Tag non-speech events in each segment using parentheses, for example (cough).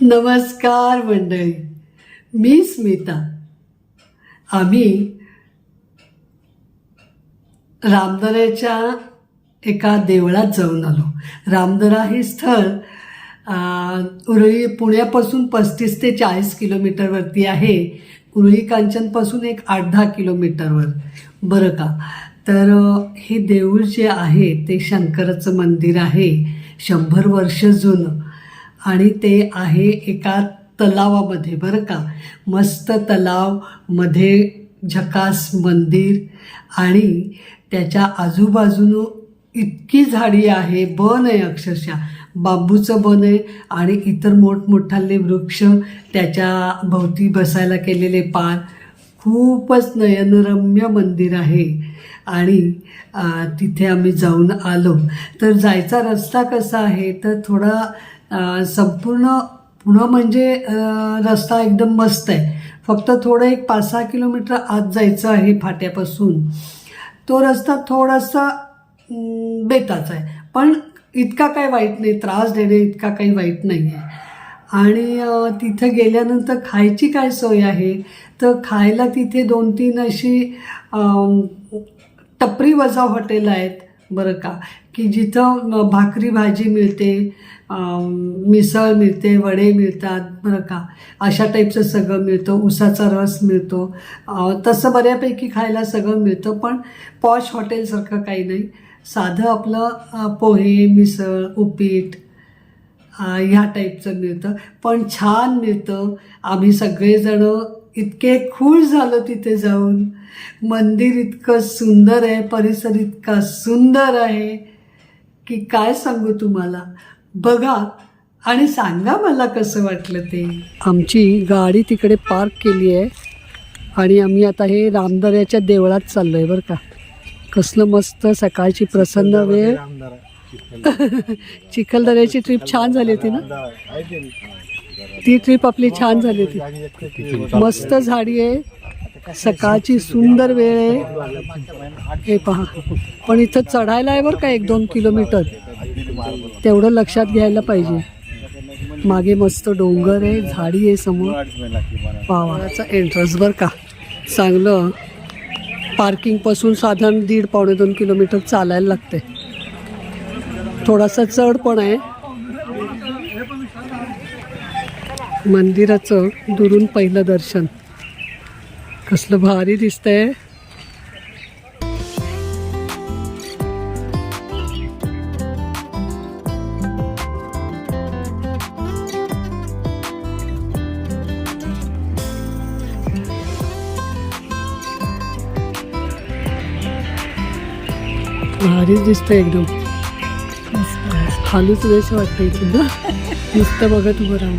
नमस्कार मंडळी मी स्मिता. आम्ही रामदऱ्याच्या एका देवळात जाऊन आलो. रामदरा हे स्थळ उरळी पुण्यापासून पस्तीस ते चाळीस किलोमीटरवरती आहे. उरळी कांचनपासून एक आठ दहा किलोमीटरवर बरं का? तर हे देऊळ जे आहे ते शंकराचं मंदिर आहे. शंभर वर्ष जुनं. आणि ते आहे एका तलावामध्ये बरं का? मस्त तलावमध्ये झकास मंदिर आणि त्याच्या आजूबाजूनं इतकी झाडी आहे बन आहे अक्षरशः. बांबूचं बन आहे आणि इतर मोठमोठाले वृक्ष त्याच्या भोवती बसायला केलेले पार खूपच नयनरम्य मंदिर आहे. आणि तिथे आम्ही जाऊन आलो. तर जायचा रस्ता कसा आहे? तर थोडा संपूर्ण पुणं म्हणजे रस्ता एकदम मस्त आहे. फक्त थोडं एक पाच सहा किलोमीटर आत जायचं आहे फाट्यापासून. तो रस्ता थोडासा बेताचा आहे. पण इतका काही वाईट नाही त्रास देणे इतका काही वाईट नाही आहे. आणि तिथं गेल्यानंतर खायची काय सोय आहे? तर खायला तिथे दोन तीन अशी टपरी वजा हॉटेल आहेत बरं का? की जिथं भाकरी भाजी मिळते मिसळ मिळते वडे मिळतात बरं का. अशा टाईपचं सगळं मिळतं उसाचा रस मिळतो. तसं बऱ्यापैकी खायला सगळं मिळतं पण पॉश हॉटेलसारखं काही नाही. साधं आपलं पोहे मिसळ उपीट ह्या टाईपचं मिळतं. पण छान मिळतं. आम्ही सगळेजणं इतके खुश झालो तिथे जाऊन. मंदिर इतकं सुंदर आहे परिसर इतका सुंदर आहे की काय सांगू तुम्हाला? बघा आणि सांगा मला कसं वाटलं ते. आमची गाडी तिकडे पार्क केली आहे आणि आम्ही आता हे रामदऱ्याच्या देवळात चाललो आहे बरं का. कसलं मस्त सकाळची प्रसन्न वेळ. (laughs) चिखलदऱ्याची ट्रिप छान झाली होती ना? ती ट्रिप आपली छान झाली होती. मस्त झाडी आहे. सकाळची सुंदर वेळ आहे. हे पहा. पण इथं चढायला आहे बरं का एक दोन किलोमीटर. तेवढं लक्षात घ्यायला पाहिजे. मागे मस्त डोंगर आहे झाडी आहे समोर. पावाचा एंट्रन्स बरं का. चांगलं. पार्किंगपासून साधारण दीड पावणे दोन किलोमीटर चालायला लागते थोडासा चढ पण आहे. मंदिराचं दुरून पहिलं दर्शन. कसलं भारी दिसतंय. भारी दिसतंय एकदम. खालीच वेश वाटतं इथून. ना नुसतं बघत उभं राहून.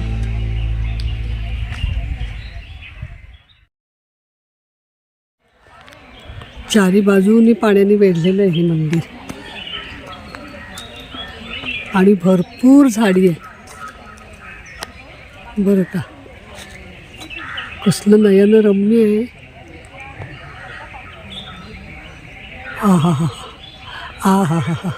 चारी बाजूनी पाण्याने वेढलेलं आहे हे मंदिर. आणि भरपूर झाडी आहे बरं का? कसलं नयनरम्य आहे. हा हा हा हा हा हा हा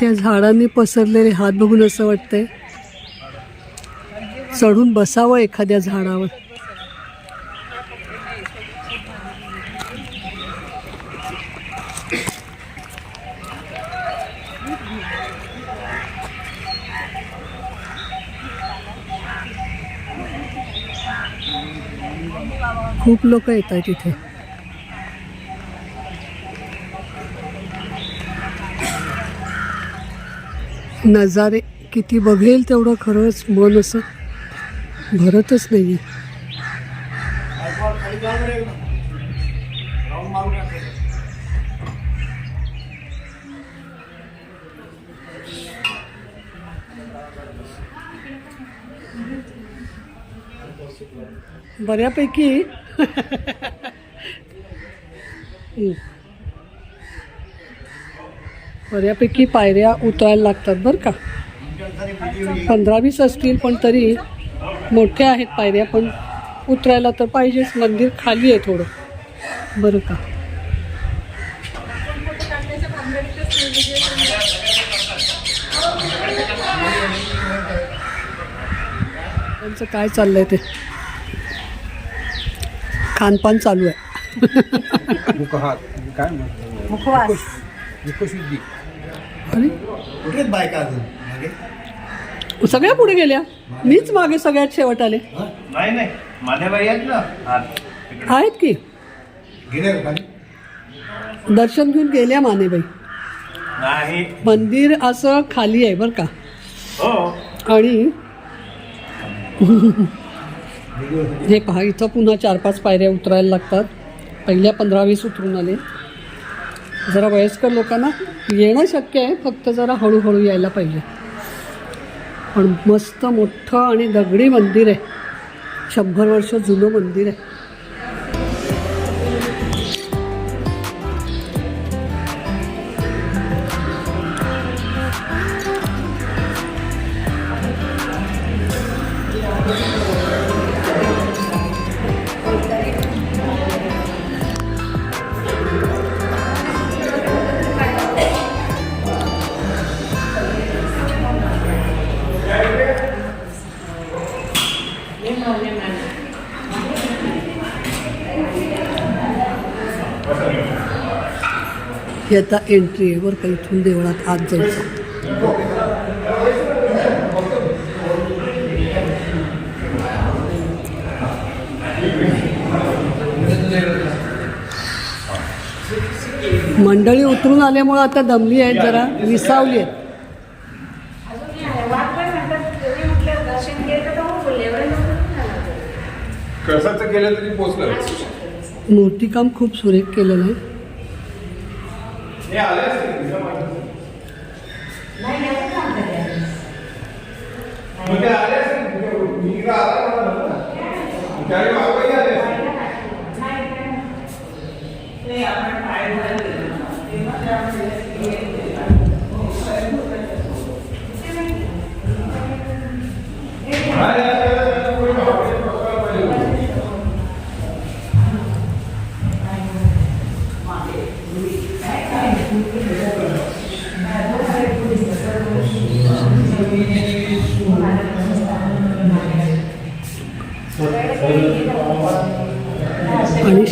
त्या झाडांनी पसरलेले हात बघून असं वाटतंय. चढून बसावं एखाद्या झाडावर. खूप लोक येत आहेत तिथे नजारे किती बघेल तेवढं खरंच मन असं भरतच नाही बऱ्यापैकी. बऱ्यापैकी पायऱ्या उतरायला लागतात बरं का. पंधरा वीस असतील पण तरी मोठ्या आहेत पायऱ्या पण उतरायला तर पाहिजेच. मंदिर खाली आहे थोडं. बरं का. त्यांचं काय चाललंय ते? खानपान चालू आहे. आणि कुठेच बायका अजून? मागे? सगळ्या पुढे गेल्या. मीच मागे सगळ्यात शेवट आले. नाही नाही. मान्यबाई आहेत ना. आत. आहेत की? गेले का खाली? दर्शन घेऊन गेल्या मानेबाई. नाही. मंदिर असं खाली आहे बरं का. हो. आणि हे पहा इथं पुन्हा चार पाच पायऱ्या उतरायला लागतात. पहिल्या पंधरा वीस उतरून आले. जरा वयस्कर लोकांना येणं शक्य आहे फक्त जरा हळूहळू यायला पाहिजे. पण मस्त मोठं आणि दगडी मंदिर आहे. शंभर वर्ष जुनं मंदिर आहे. ही आता एंट्री आहे बरं का इथून देवळात आत जायचं. मंडळी उतरून आल्यामुळं आता दमली आहेत जरा विसावली आहेत दर्शन केलं तर हो बोलले एवढं लवकर नाही कसाचं केलं तरी पोचलं. मूर्तिकाम खूप सुरेख केलेलं आहे. हे आले असतील. मग? ते आले असतील मी इकडं आला नव्हता ना. त्यावेळी मागवही आले असतील. आणि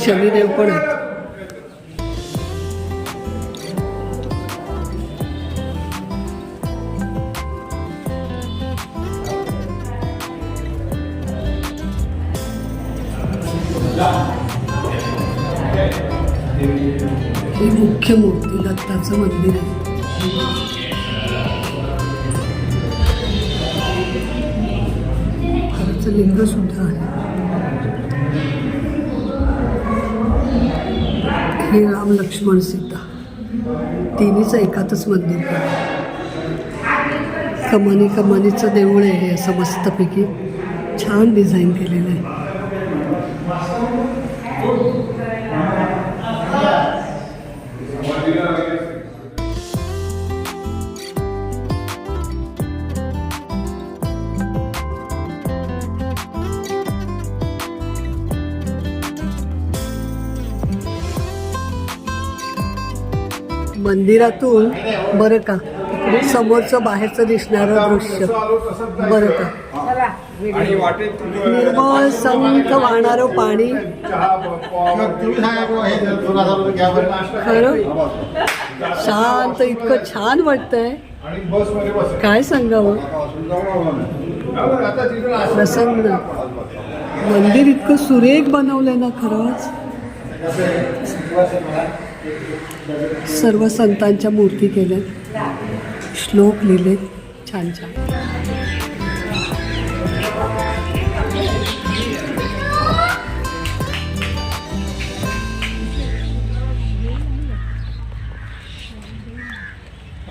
शनिदेव पण आहेत. ही मुख्य मूर्ती दत्ताचं मंदिर आहे. खरंच लिंग सुद्धा आहे. श्री राम लक्ष्मण सीता. तिन्हीचं एकातच मंदिर कमानी कमानीचं देऊळ आहे हे असं मस्तपैकी छान डिझाईन केलेलं आहे. मंदिरातून बरं का समोरचं बाहेरचं दिसणारं दृश्य. बरं का. निर्मळ संत वाहणारं पाणी. खरं? शांत इतकं छान वाटतंय. काय सांगावं? प्रसन्न. मंदिर इतकं सुरेख बनवलंय ना खरंच. सर्व संतांच्या मूर्ती केल्या श्लोक लिहिले छान छान.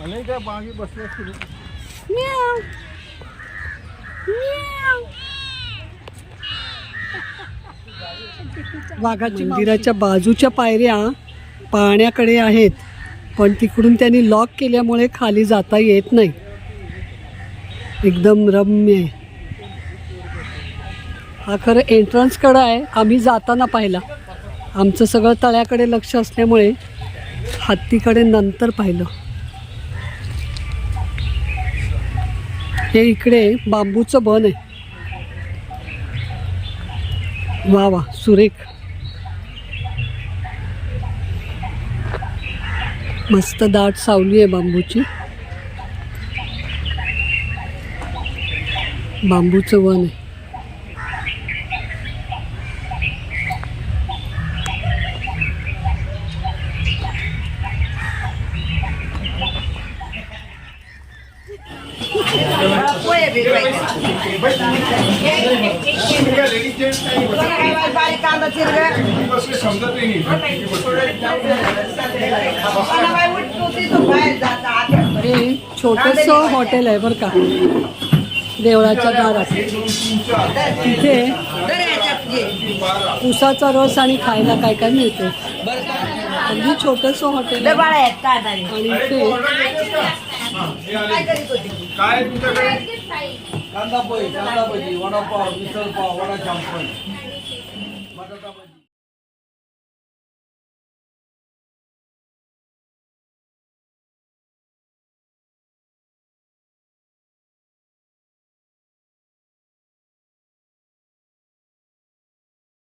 अनेक त्या मागे बसले असतील वाघाची मंदिराच्या बाजूच्या पायऱ्या पाण्याकडे आहेत पण तिकडून त्यांनी लॉक केल्यामुळे खाली जाता येत नाही. एकदम रम्य आहे. हा खरं एंट्रन्सकडं आहे आम्ही जाताना पाहिला. आमचं सगळं तळ्याकडे लक्ष असल्यामुळे हत्तीकडे नंतर पाहिलं. हे इकडे बांबूचं बन आहे. वा वा सुरेख. मस्त दाट सावली आहे बांबूची. बांबूचं वन आहे. कांदा हे छोटस हॉटेल आहे बरं का. देवळाच्या दारात. तिथे. उसाचा रस आणि खायला काय काय मिळतं अगदी छोटस हॉटेल. आणि इथे कांदा पोहे कांदा भजी वडापाव मिसळ पाव वडा चांपण